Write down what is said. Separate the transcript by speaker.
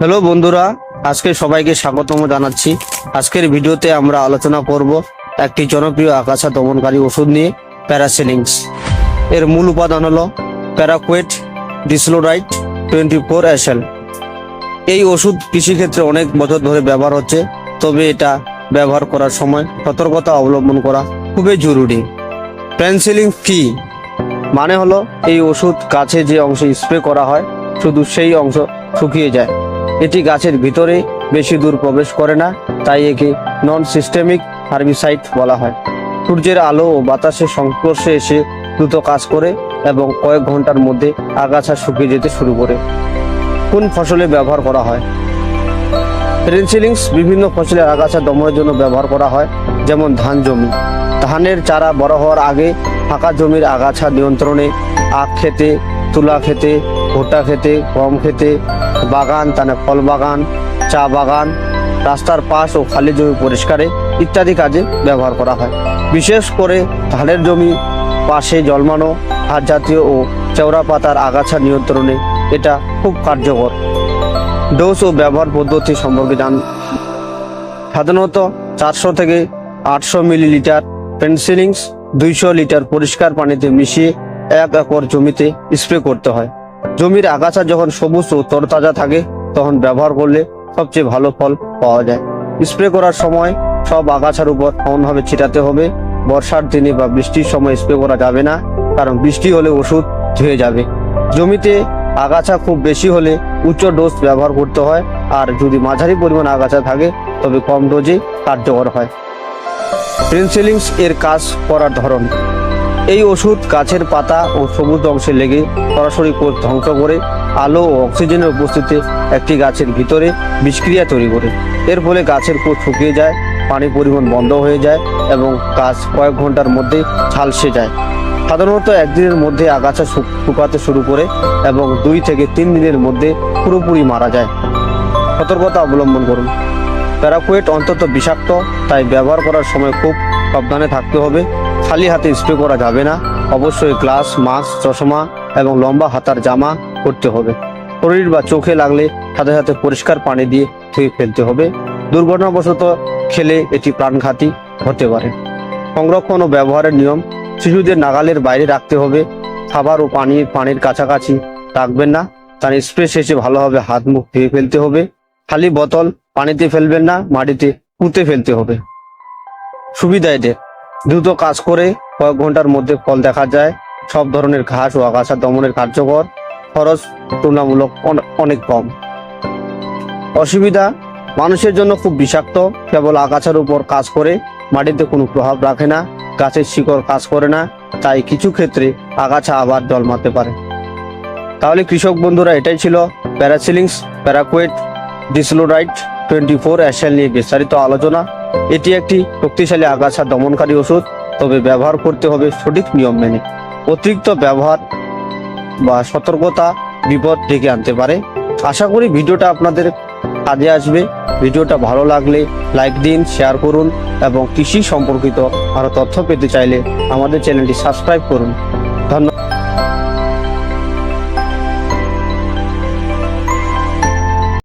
Speaker 1: Hello বন্ধুরা, আজকে সবাইকে স্বাগতম জানাচ্ছি। আজকের ভিডিওতে আমরা আলোচনা করব একটি জনপ্রিয় আগাছা দমনকারী ওষুধ নিয়ে, প্যারাসিলিংস। এর মূল উপাদান হলো প্যারাকুয়েট ডিসলোরাইট টোয়েন্টি ফোর অ্যাসেল এই ওষুধ কৃষিক্ষেত্রে অনেক বছর ধরে ব্যবহার হচ্ছে, তবে এটা ব্যবহার করার সময় সতর্কতা অবলম্বন করা খুবই জরুরি। পেন্সিলিং কি? মানে হলো এই ওষুধ কাছে যে অংশে স্প্রে করা হয়, শুধু সেই অংশ শুকিয়ে যায়। এটি গাছের ভিতরে বেশি দূর প্রবেশ করে না, তাই একে নন সিস্টেমিক হার্বিসাইড বলা হয়। সূর্যের আলো ও বাতাসের সংস্পর্শে এসে দ্রুত কাজ করে এবং কয়েক ঘণ্টার মধ্যে আগাছা শুকিয়ে যেতে শুরু করে। কোন ফসলে ব্যবহার করা হয়? পেনিসিলিংস বিভিন্ন ফসলের আগাছা দমনের জন্য ব্যবহার করা হয়, যেমন ধান জমি। ধানের চারা বড় হওয়ার আগে ফাঁকা জমির আগাছা নিয়ন্ত্রণে আখ খেতে, তুলা খেতে ভুট্টা খেতে, গম খেতে, বাগান, তানে ফল বাগান, চা বাগান, রাস্তার পাশ ও খালি জমি পরিষ্কারে ইত্যাদি কাজে ব্যবহার করা হয়। বিশেষ করে ধানের জমি পাশে জন্মানো হাত জাতীয় ও চওড়া পাতার আগাছা নিয়ন্ত্রণে এটা খুব কার্যকর। ডোজ ও ব্যবহার পদ্ধতি সম্পর্কে জান সাধারণত চারশো থেকে আটশো মিলিলিটার পেন্সিলিংস, দুইশো লিটার পরিষ্কার পানিতে মিশিয়ে এক একর জমিতে স্প্রে করতে হয়। জমির আগাছা যখন সবুজ ও তরতাজা থাকে, তখন ব্যবহার করলে সবচেয়ে ভালো ফল পাওয়া যায়। স্প্রে করার সময় সব আগাছার উপর সমানভাবে ছিটাতে হবে, বর্ষার দিনে বা বৃষ্টির সময় স্প্রে করা যাবে না, কারণ বৃষ্টি হলে ওষুধ ধুয়ে যাবে। জমিতে আগাছা খুব বেশি হলে উচ্চ ডোজ ব্যবহার করতে হয়, আর যদি মাঝারি পরিমাণ আগাছা থাকে, তবে কম ডোজে কার্যকর হয়। পেন্সিলিংস এর কাজ করার ধরন। এই ওষুধ গাছের পাতা ও সবুজ অংশে লেগে সরাসরি কোষ ধ্বংস করে আলো ও অক্সিজেনের উপস্থিতিতে একটি গাছের ভিতরে বিষক্রিয়া তৈরি করে। এর ফলে গাছের কোষ শুকিয়ে যায়, পানি পরিমাণ বন্ধ হয়ে যায় এবং গাছ কয়েক ঘণ্টার মধ্যে ঝালসে যায়। সাধারণত একদিনের মধ্যে আগাছা শুকাতে শুরু করে এবং দুই থেকে তিন দিনের মধ্যে পুরোপুরি মারা যায়। সতর্কতা অবলম্বন করুন। প্যারাকুয়েট অন্তত বিষাক্ত, তাই ব্যবহার করার সময় খুব সাবধানে থাকতে হবে। খালি হাতে স্প্রে করা যাবে না। অবশ্যই গ্লাস, মাস্ক, চশমা এবং লম্বা হাতার জামা করতে হবে। শরীর বা চোখে লাগলে সাথে সাথে পরিষ্কার পানি দিয়ে ধুয়ে ফেলতে হবে। দুর্ঘটনাবশত খেলে এটি প্রাণঘাতী হতে পারে। সংরক্ষণ ও ব্যবহারের নিয়ম, শিশুদের নাগালের বাইরে রাখতে হবে। খাবার ও পানির পানির কাছাকাছি রাখবেন না। তার স্প্রে শেষে ভালোভাবে হাত মুখ ধুয়ে ফেলতে হবে। খালি বোতল পানিতে ফেলবেন না, মাটিতে পুঁতে ফেলতে হবে। সুবিধা এদের। দ্রুত কাজ করে কয়েক ঘণ্টার মধ্যে ফল দেখা যায়। সব ধরনের ঘাস ও আগাছা দমনের কার্যকর। খরচ তুলনামূলক অন- অনেক কম। অসুবিধা, মানুষের জন্য খুব বিষাক্ত। কেবল আগাছার উপর কাজ করে মাটিতে কোনো প্রভাব রাখে না। গাছের শিকড় কাজ করে না। তাই কিছু ক্ষেত্রে আগাছা আবার জন্মাতে পারে। তাহলে কৃষক বন্ধুরা, এটাই ছিল প্যারাসিলিংস, প্যারাকুয়েট, ডিসলোরাইট। টোয়েন্টি ফোর অ্যাসেল নিয়ে বিস্তারিত আলোচনা। এটি একটি শক্তিশালী আগাছা দমনকারী ওষুধ, তবে ব্যবহার করতে হবে সঠিক নিয়ম মেনে। অতিরিক্ত ব্যবহার বা সতর্কতা বিপদ ডেকে আনতে পারে। আশা করি ভিডিওটা আপনাদের কাজে আসবে। ভিডিওটা ভালো লাগলে লাইক দিন, শেয়ার করুন এবং কৃষি সম্পর্কিত আরও তথ্য পেতে চাইলে আমাদের চ্যানেলটি সাবস্ক্রাইব করুন। ধন্যবাদ।